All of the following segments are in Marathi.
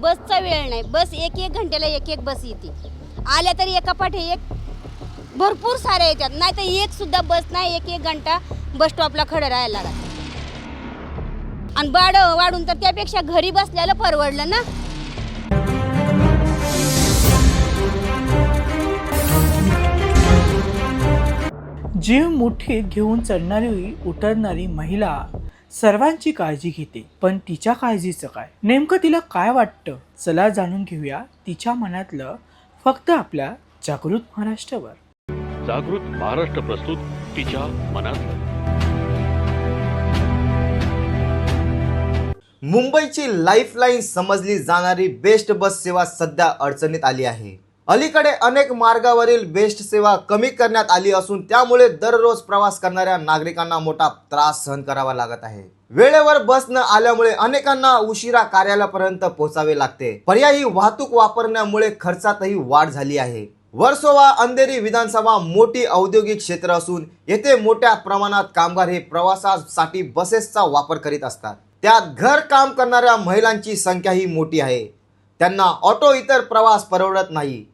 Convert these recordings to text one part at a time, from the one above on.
बसचा वेळ नाही. बस एक एक घंट्याला एक एक बस येते. आल्या तरी एका पाठी एक भरपूर साऱ्या येतात. नाही तर एक सुद्धा बस नाही एक एक घंटा बस स्टॉपला खडं राहायला लागत. आणि बाड वाढून तर त्यापेक्षा घरी बसल्याला परवडलं ना? जीव मुठीत घेऊन चढणारी उतरणारी महिला सर्वांची काळजी घेते पण तिच्या काळजीचं काय? नेमकं तिला काय वाटतं? चला जाणून घेऊया तिच्या मनातलं फक्त आपल्या जागृत महाराष्ट्रावर. जागृत महाराष्ट्र प्रस्तुत तिच्या मनात मुंबईची लाईफलाईन समजली जाणारी बेस्ट बस सेवा सध्या अडचणीत आली आहे. अलीकडे अनेक मार्गावरील बेस्ट सेवा कमी करण्यात आली असून त्यामुळे दररोज प्रवास करणाऱ्या नागरिकांना मोठा त्रास सहन करावा लागत आहे. वेळेवर बस न आल्यामुळे अनेकांना उशिरा कार्यालयापर्यंत पोहोचावे लागते. पर्यायी वाहतूक वापरण्यामुळे खर्चातही वाढ झाली आहे. वर्सोवा अंधेरी विधानसभा मोठी औद्योगिक क्षेत्र असून येथे मोठ्या प्रमाणात कामगार हे प्रवासासाठी बसेसचा वापर करीत असतात. त्यात घर काम करणाऱ्या महिलांची संख्याही मोठी आहे. त्यांना ऑटो इतर प्रवास परवडत नाही.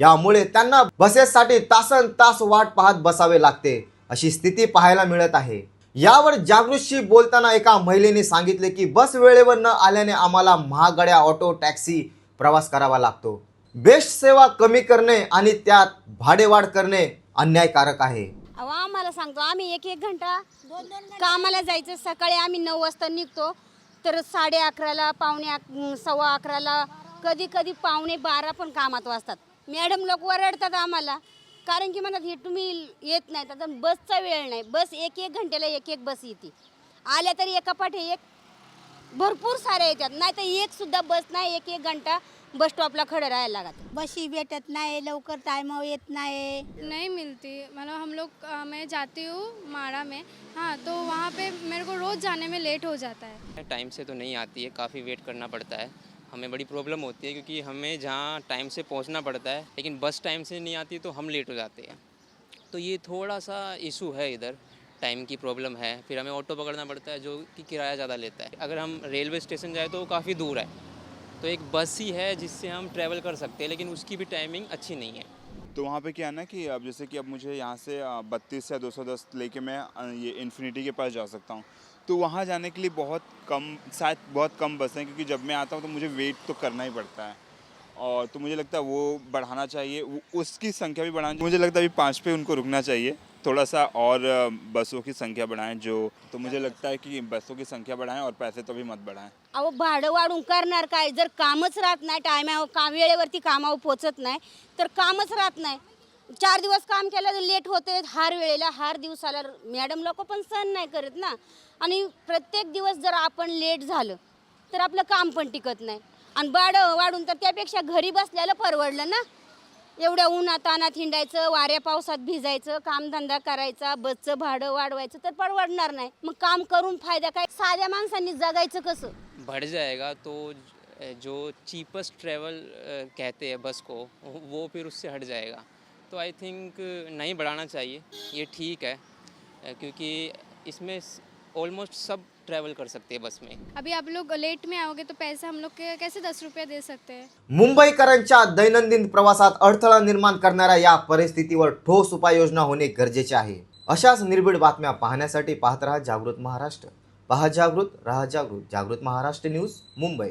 यामुळे त्यांना बसेससाठी तासन तास वाट पाहत बसावे लागते अशी स्थिती पाहायला मिळत आहे. यावर जागृतशी बोलताना एका महिलेने सांगितले की बस वेळेवर न आल्याने आम्हाला महागड्या ऑटो टॅक्सी प्रवास करावा लागतो. बेस्ट सेवा कमी करणे आणि त्यात भाडेवाढ करणे अन्यायकारक आहे. अहो आम्हाला सांगतो आम्ही एक एक घंटा कामाला जायचं. सकाळी आम्ही नऊ वाजता निघतो तर साडे अकराला पावणे अक सव्वा अकराला कधी कधी पावणे बारा पण कामात वाजतात. मॅडम लोक ओरडतात आम्हाला. कारण की म्हणतात हे तुम्ही येत नाहीत आता बसचा वेळ नाही. बस एक एक घंट्याला एक एक बस येते. आल्या तरी एका पाठी एक भरपूर साऱ्या येतात. नाही तर एक सुद्धा बस नाही एक एक घंटा बस स्टॉपला खडं राहायला लागत. बसी भेटत नाही लवकर टाइम येत नाही. नहीं मिलती. मतलब हम लोग अ, मैं जाती हूँ माड़ा में. हाँ तो वहाँ पे मेरे को रोज़ जाने में लेट हो जाता है. टाइम से तो नहीं आती है. काफ़ी वेट करना पड़ता है. हमें बड़ी प्रॉब्लम होती है क्योंकि हमें जहाँ टाइम से पहुँचना पड़ता है, लेकिन बस टाइम से नहीं आती तो हम लेट हो जाते हैं। तो ये थोड़ा सा इशू है इधर, टाइम की प्रॉब्लम है, फिर हमें ऑटो पकड़ना पड़ता है जो कि किराया ज़्यादा लेता है। अगर हम रेलवे स्टेशन जाए तो वो काफ़ी दूर है तो एक बस ही है जिससे हम ट्रैवल कर सकते हैं, लेकिन उसकी भी टाइमिंग अच्छी नहीं है। तो वहाँ पे क्या है ना कि अब जैसे कि अब मुझे यहाँ से बत्तीस या दो सौ दस लेके मैं ये इन्फिनिटी के पास जा सकता हूँ। तो वहाँ जाने के लिए बहुत कम, शायद बहुत कम बसें क्योंकि जब मैं आता हूँ तो मुझे वेट तो करना ही पड़ता है। और तो मुझे लगता है वो बढ़ाना चाहिए उसकी संख्या भी बढ़ानी मुझे लगता है अभी पाँच पे उनको रुकना चाहिए। थोड़ा सा और बसों की संख्या बढ़ाएं जो तो मुझे लगता है कि बसों की संख्या बढ़ाएं और पैसे तो भी मत बढ़ाएं। अहो भाडं वाढून करणार काय? जर कामच राहत नाही टायमावर काम वेळेवरती कामावर पोचत नाही तर कामच राहत नाही. चार दिवस काम केलं तर लेट होते हार वेळेला हार दिवसाला मॅडम लोक पण सहन नाही करत ना. आणि प्रत्येक दिवस जर आपण लेट झालं तर आपलं काम पण टिकत नाही. आणि भाडं वाढून तर त्यापेक्षा घरी बसल्याला परवडलं ना? एवढ्या उन्हात तानात हिंडायचं वाऱ्या पावसात भिजायचं कामधंदा करायचा बसचं भाडं वाढवायचं तर परवडणार नाही. मग काम करून फायदा काय? साध्या माणसांनी जगायचं कसं? बढ़ जाएगा तो जो चीपेस्ट ट्रैवल कहते हैं बस को वो फिर उससे हट जाएगा। तो आई थिंक नहीं बढ़ाना चाहिए ये ठीक है क्योंकि इसमें ऑलमोस्ट सब ट्रैवल कर सकते हैं बस में। अभी आप लोग लेट में आओगे तो पैसे हम लोग के कैसे दस रुपये दे सकते हैं? मुंबईकरांच्या दैनंदिन प्रवासात अडथळा निर्माण करणाऱ्या या परिस्थितीवर ठोस उपाययोजना होणे गरजेचे आहे. अशाच निर्भीड बातम्या पाहण्यासाठी पाहत रहा जागृत महाराष्ट्र. पहा जागृत रहा जागृत. जागृत महाराष्ट्र न्यूज मुंबई.